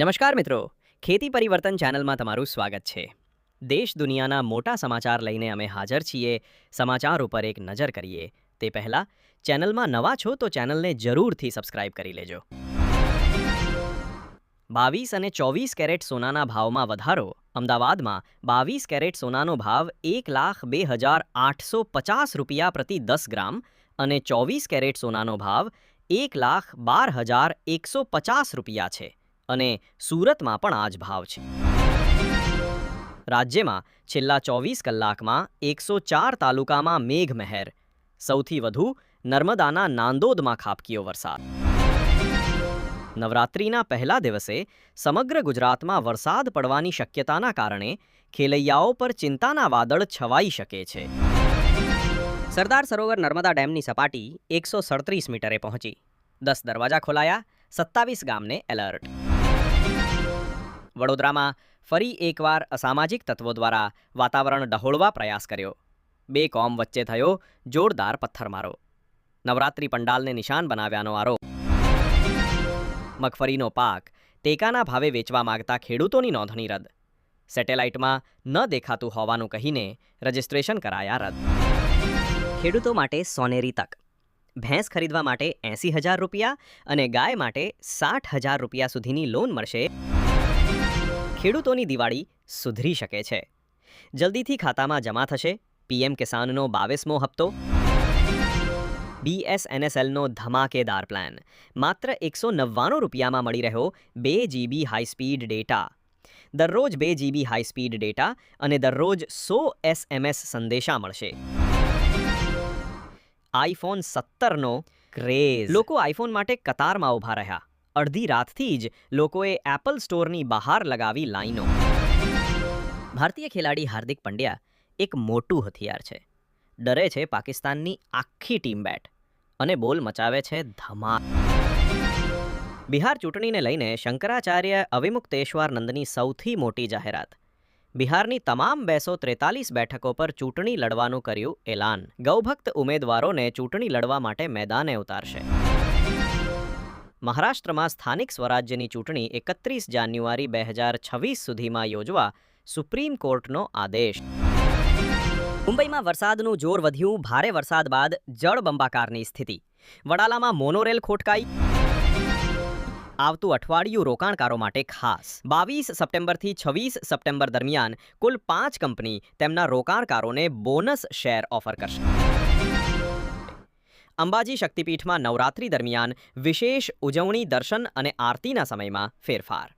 નમસ્કાર મિત્રો. ખેતી પરિવર્તન ચેનલમાં તમારું સ્વાગત છે. દેશ દુનિયાના મોટા સમાચાર લઈને અમે હાજર છીએ. સમાચાર ઉપર એક નજર કરીએ. તે પહેલાં, ચેનલમાં નવા છો તો ચેનલને જરૂરથી સબસ્ક્રાઇબ કરી લેજો. બાવીસ અને ચોવીસ કેરેટ સોનાના ભાવમાં વધારો. અમદાવાદમાં બાવીસ કેરેટ સોનાનો ભાવ એક લાખ બે હજાર આઠસો પચાસ રૂપિયા પ્રતિ દસ ગ્રામ અને ચોવીસ કેરેટ સોનાનો ભાવ એક લાખ બાર હજાર એકસો પચાસ રૂપિયા છે. અને સુરતમાં પણ આ જ ભાવ છે. રાજ્યમાં છેલ્લા ચોવીસ કલાકમાં એકસો ચાર તાલુકામાં મેઘમહેર, સૌથી વધુ નર્મદાના નાંદોદમાં ખાબકીયો વરસાદ. નવરાત્રિના પહેલા દિવસે સમગ્ર ગુજરાતમાં વરસાદ પડવાની શક્યતાના કારણે ખેલૈયાઓ પર ચિંતાના વાદળ છવાઈ શકે છે. સરદાર સરોવર નર્મદા ડેમની સપાટી એકસો સડત્રીસ મીટરે પહોંચી. દસ દરવાજા ખોલાયા, સત્તાવીસ ગામને એલર્ટ વડોદરામાં ફરી એકવાર અસામાજિક તત્વો દ્વારા વાતાવરણ ડહોળવા પ્રયાસ કર્યો. બે કોમ વચ્ચે થયો જોરદાર પથ્થરમારો. નવરાત્રી પંડાલને નિશાન બનાવ્યાનો આરોપ. મગફળીનો પાક ટેકાના ભાવે વેચવા માંગતા ખેડૂતોની નોંધણી રદ. સેટેલાઇટમાં ન દેખાતું હોવાનું કહીને રજિસ્ટ્રેશન કરાયા રદ. ખેડૂતો માટે સોનેરી તક. ભેંસ ખરીદવા માટે એંસી હજાર રૂપિયા અને ગાય માટે સાઠ હજાર રૂપિયા સુધીની લોન મળશે ખેડૂતોની દિવાળી સુધરી શકે છે. જલ્દીથી ખાતામાં જમા થશે. પીએમ કિસાનનો બાવીસમો હપ્તો. બીએસએનએસએલનો ધમાકેદાર પ્લાન. માત્ર એકસો નવ્વાણું રૂપિયામાં મળી રહ્યો બે જીબી હાઈસ્પીડ ડેટા. દરરોજ બે જીબી હાઈસ્પીડ ડેટા અને દરરોજ સો એસએમએસ સંદેશા મળશે. આઈફોન સત્તરનો ક્રેઝ. લોકો આઈફોન માટે કતારમાં ઊભા રહ્યા. અડધી રાતથી જ લોકોએ એપલ સ્ટોરની બહાર લગાવી લાઈનો. ભારતીય ખેલાડી હાર્દિક પંડ્યા એક મોટું હથિયાર છે. ડરે છે પાકિસ્તાનની આખી ટીમ બેટ અને બોલ મચાવે છે ધમાલ. બિહાર ચૂંટણીને લઈને શંકરાચાર્ય અવિમુક્તેશ્વરાનંદની સૌથી મોટી જાહેરાત. બિહારની તમામ બેસો ત્રેતાલીસ બેઠકો પર ચૂંટણી લડવાનું કર્યું એલાન. ગૌભક્ત ઉમેદવારોને ચૂંટણી લડવા માટે મેદાને ઉતારશે. મહારાષ્ટ્રમાં સ્થાનિક સ્વરાજ્યની ચૂંટણી એકત્રીસ જાન્યુઆરી બે હજાર છવ્વીસ સુધીમાં યોજવા સુપ્રીમ કોર્ટનો આદેશ. મુંબઈમાં વરસાદનું જોર વધ્યું, ભારે વરસાદ બાદ જળબંબાકારની સ્થિતિ. વડાલામાં મોનોરેલ ખોટકાઈ. આવતું અઠવાડિયું રોકાણકારો માટે ખાસ. બાવીસ સપ્ટેમ્બરથી છવ્વીસ સપ્ટેમ્બર દરમિયાન કુલ પાંચ કંપની તેમના રોકાણકારોને બોનસ શેર ઓફર કરશે. અંબાજી શક્તિપીઠમાં નવરાત્રી દરમિયાન વિશેષ ઉજવણી દર્શન અને આરતીના સમયમાં ફેરફાર.